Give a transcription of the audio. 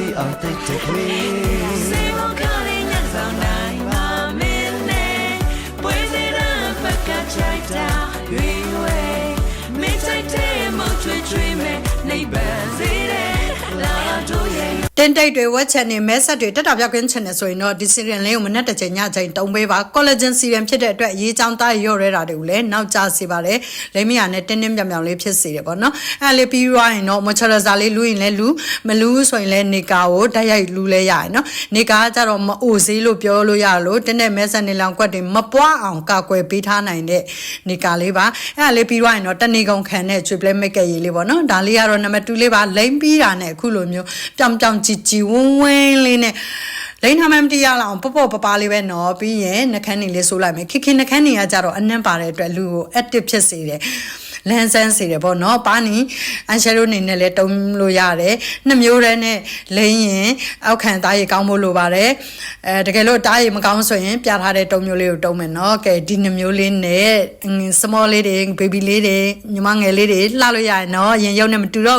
တီအောင်တိ တင်တိတ်တွေဝက်ချက်နေမဲဆက်တွေတက်တာပြောက်ခင်းချင်တယ်ဆိုရင်တော့ဒီစီရင်လေးကိုမနေ့တစ်ချိန်ညချိန်တုံးပေးပါ collagen serum ဖြစ်တဲ့အတွက်ရေးချောင်းသားရော့ရဲတာတွေကိုလည်းနောက်ကျစေပါတယ်လိမ့်မရနဲ့တင်းတင်းပြောင်ပြောင်လေးဖြစ်စေတယ်ပေါ့နော်အဲ့လေးပြီးရွာရင်တော့ moisturizer လေးလူရင်လည်းလူမလူဆိုရင်လည်းနေကာကိုတိုက်ရိုက်လူလဲရရနော်နေကာကကြတော့မအိုစေးလို့ပြောလို့ရလို့တင်းတဲ့မဲဆက်နေလောင်ကွက်တွေမပွားအောင်ကာကွယ်ပေးထားနိုင်တဲ့နေကာလေးပါအဲ့လေးပြီးရွာရင်တော့တဏီကုံခံတဲ့ကျွေပလဲမိတ်ကရေးလေးပေါ့နော်ဒါလေးကတော့နံပါတ်2လေးပါလိမ့်ပြီးတာနဲ့အခုလိုမျိုးပြောင်ပြောင်ကြည်ကြည်ဝန်းဝန်းလေးနဲ့လိန်ထားမှမတရားလောက်အောင်ပေါ့ပေါ့ပပလေးပဲနော်ပြီးရင်နှကန်းနေလေးဆိုးလိုက်မယ်ခက်ခင်နှကန်းနေကကြတော့အနှံ့ပါတဲ့အတွက်လူကို active ဖြစ်စေတယ်လန်းဆန်းစေတယ်ပေါ့နော်ပါနီအန်ရှယ်ရိုနေနဲ့လည်းတုံးလို့ရတယ်နှစ်မျိုးတည်းနဲ့လိမ့်ရင်အောက်ခံသားရည်ကောင်းဖို့လိုပါတယ်အဲတကယ်လို့တားရည်မကောင်းဆိုရင်ပြထားတဲ့တုံးမျိုးလေးကိုတုံးမယ်နော်ကဲဒီနှစ်မျိုးလေးနဲ့ small လေးတွေ baby လေးတွေညီမငယ်လေးတွေလှလို့ရရင်နော်ရင်ရုပ်နဲ့မတူတော့ဘူး